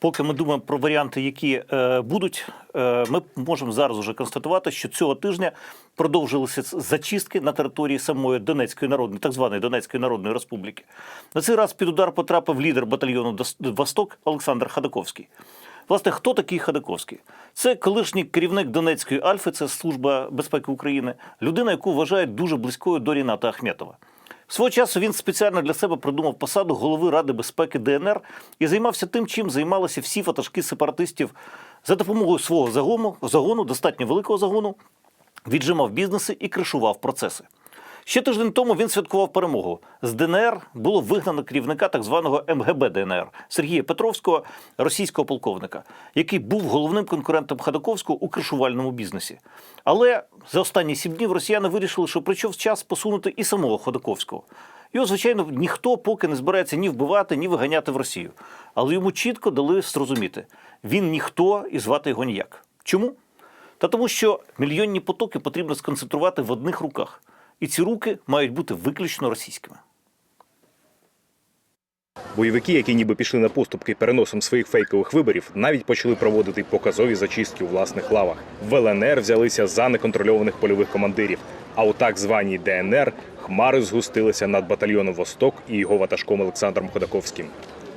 Поки ми думаємо про варіанти, які е, будуть, е, ми можемо зараз уже констатувати, що цього тижня продовжилися зачистки на території самої Донецької народної, так званої Донецької Народної Республіки. На цей раз під удар потрапив лідер батальйону «Дос- Восток Олександр Хадаковський. Власне, хто такий Хадаковський? Це колишній керівник Донецької Альфи, це служба безпеки України, людина, яку вважають дуже близькою до Ріната Ахметова. Свого часу він спеціально для себе придумав посаду голови Ради безпеки ДНР і займався тим, чим займалися всі фатажки сепаратистів за допомогою свого загону, загону, достатньо великого загону, віджимав бізнеси і кришував процеси. Ще тиждень тому він святкував перемогу. З ДНР було вигнано керівника так званого МГБ ДНР Сергія Петровського, російського полковника, який був головним конкурентом Хадаковського у кришувальному бізнесі. Але за останні сім днів росіяни вирішили, що прийшов час посунути і самого Ходаковського. Його, звичайно, ніхто поки не збирається ні вбивати, ні виганяти в Росію. Але йому чітко дали зрозуміти: він ніхто і звати його ніяк. Чому? Та тому, що мільйонні потоки потрібно сконцентрувати в одних руках. І ці руки мають бути виключно російськими. Бойовики, які ніби пішли на поступки переносом своїх фейкових виборів, навіть почали проводити показові зачистки у власних лавах. В ЛНР взялися за неконтрольованих польових командирів. А у так званій ДНР хмари згустилися над батальйоном Восток і його ватажком Олександром Ходаковським.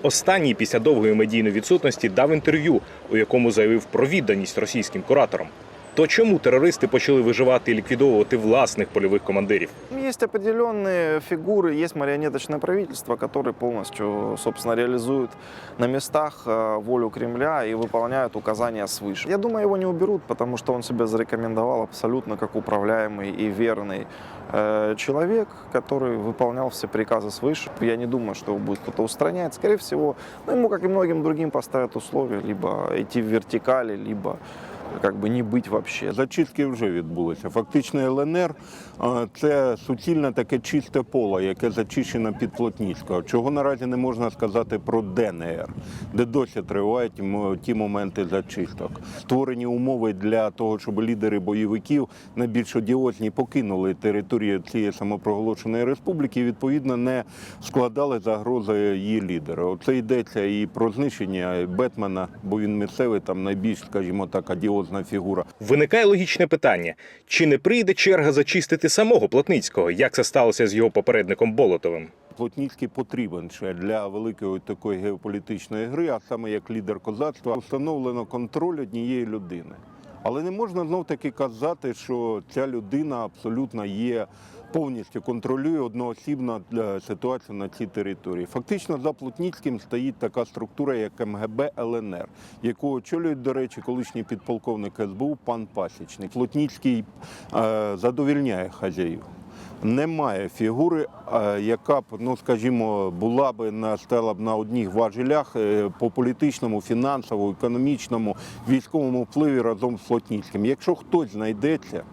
Останній після довгої медійної відсутності дав інтерв'ю, у якому заявив про відданість російським кураторам. То чому терористи почали виживати і ліквідовувати власних польових командирів? Есть определенные фигуры, есть марионеточное правительство, которое полностью, собственно, реализует на местах э, волю Кремля и выполняют указания свыше. Я думаю, его не уберут, потому что он себя зарекомендовал абсолютно как управляемый и верный э, человек, который выполнял все приказы свыше. Я не думаю, что его будет кто-то устранять. Скорее всего, ну, ему, как и многим другим, поставят условия либо идти в вертикали, либо как бы не быть вообще. Зачистки вже відбулися. Фактично ЛНР це суцільне таке чисте поле, яке зачищено під Плотніцького. Чого наразі не можна сказати про ДНР, де досі тривають ті моменти зачисток. Створені умови для того, щоб лідери бойовиків найбільш одіозні покинули територію цієї самопроголошеної республіки, і відповідно не складали загрози її лідеру. Оце йдеться і про знищення Бетмена, бо він місцевий, там найбільш, скажімо так, одіозна фігура. Виникає логічне питання: чи не прийде черга зачистити самого Плотницького, як це сталося з його попередником Болотовим? Плотницький потрібен ще для великої такої геополітичної гри, а саме як лідер козацтва, встановлено контроль однієї людини. Але не можна знов таки казати, що ця людина абсолютно є повністю контролює одноосібно е, ситуацію на цій території. Фактично за Плотніцьким стоїть така структура, як МГБ ЛНР, яку очолює, до речі, колишній підполковник СБУ пан Пасічник. Плотніцький е, задовільняє хазяїв немає фігури, е, яка б, ну скажімо, була б на стала б на одних важелях по політичному, фінансовому, економічному, військовому впливі разом з Плотніцьким. Якщо хтось знайдеться,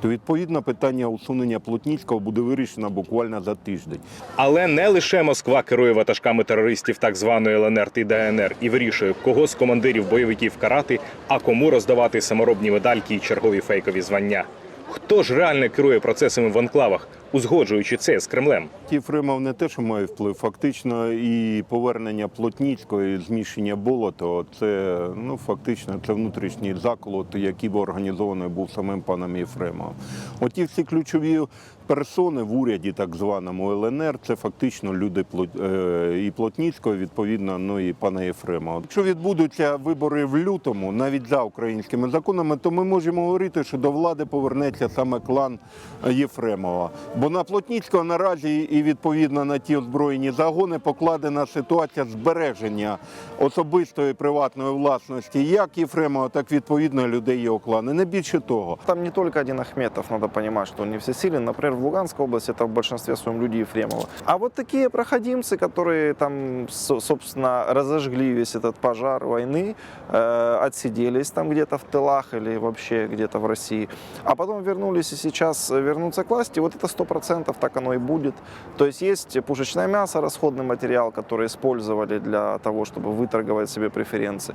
то відповідно питання усунення Плотніцького буде вирішено буквально за тиждень. Але не лише Москва керує ватажками терористів так званої ЛНР та ДНР і вирішує, кого з командирів бойовиків карати, а кому роздавати саморобні медальки і чергові фейкові звання. Хто ж реально керує процесами в анклавах, узгоджуючи це з Кремлем? Єфремов не те, що має вплив, фактично і повернення Плотніцького, зміщення болото це ну фактично це внутрішній заколот, який би організований був самим паном Єфремовим. Оті всі ключові персони в уряді, так званому ЛНР, це фактично люди е, і Плотніцького, відповідно, ну і пана Єфремова. Якщо відбудуться вибори в лютому, навіть за українськими законами, то ми можемо говорити, що до влади повернеться саме клан Єфремова. Бо на Плотніцького наразі і відповідно на ті озброєні загони покладена ситуація збереження особистої приватної власності як Єфремова, так відповідно людей його клану. Не більше того. Там не только один Ахметов, понимать, что он не всесилен. Например, в Луганской области это в большинстве своем люди Ефремова. А вот такие проходимцы, которые там, со- собственно, разожгли весь этот пожар войны, э, отсиделись там где-то в тылах или вообще где-то в России, а потом вернулись и сейчас вернутся к власти, вот это сто процентов так оно и будет. То есть есть пушечное мясо, расходный материал, который использовали для того, чтобы выторговать себе преференции.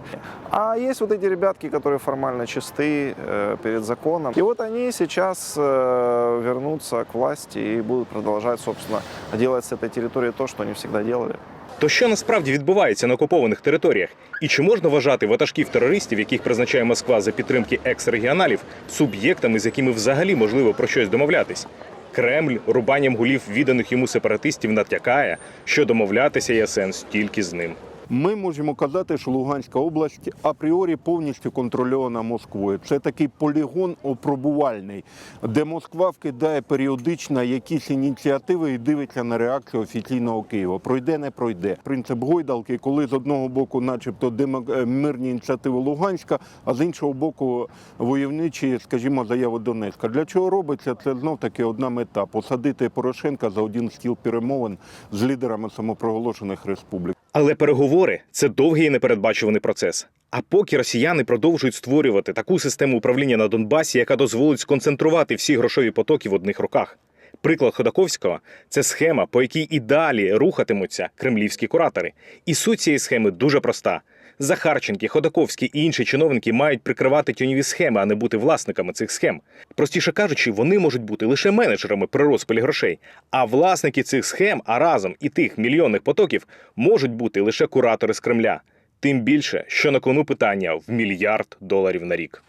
А есть вот эти ребятки, которые формально чисты э, перед законом. И вот они сейчас э, вернутся к власти и будут продолжать, собственно, делать с этой территории то, что они всегда делали. То що насправді відбувається на окупованих територіях? І чи можна вважати ватажків терористів, яких призначає Москва за підтримки екс-регіоналів, суб'єктами, з якими взагалі можливо про щось домовлятись? Кремль рубанням гулів відданих йому сепаратистів натякає, що домовлятися є сенс тільки з ним. Ми можемо казати, що Луганська область апріорі повністю контрольована Москвою. Це такий полігон опробувальний, де Москва вкидає періодично якісь ініціативи і дивиться на реакцію офіційного Києва. Пройде, не пройде. Принцип гойдалки, коли з одного боку, начебто, демо- е, мирні ініціативи Луганська, а з іншого боку, войовничі, скажімо, заяви Донецька. Для чого робиться? Це знов таки одна мета посадити Порошенка за один стіл перемовин з лідерами самопроголошених республік. Але переговори це довгий і непередбачуваний процес. А поки росіяни продовжують створювати таку систему управління на Донбасі, яка дозволить сконцентрувати всі грошові потоки в одних руках. Приклад Ходаковського це схема, по якій і далі рухатимуться кремлівські куратори. І суть цієї схеми дуже проста. Захарченки, Ходаковські і інші чиновники мають прикривати тіньові схеми, а не бути власниками цих схем. Простіше кажучи, вони можуть бути лише менеджерами при розпилі грошей. А власники цих схем, а разом і тих мільйонних потоків, можуть бути лише куратори з Кремля. Тим більше, що на кону питання в мільярд доларів на рік.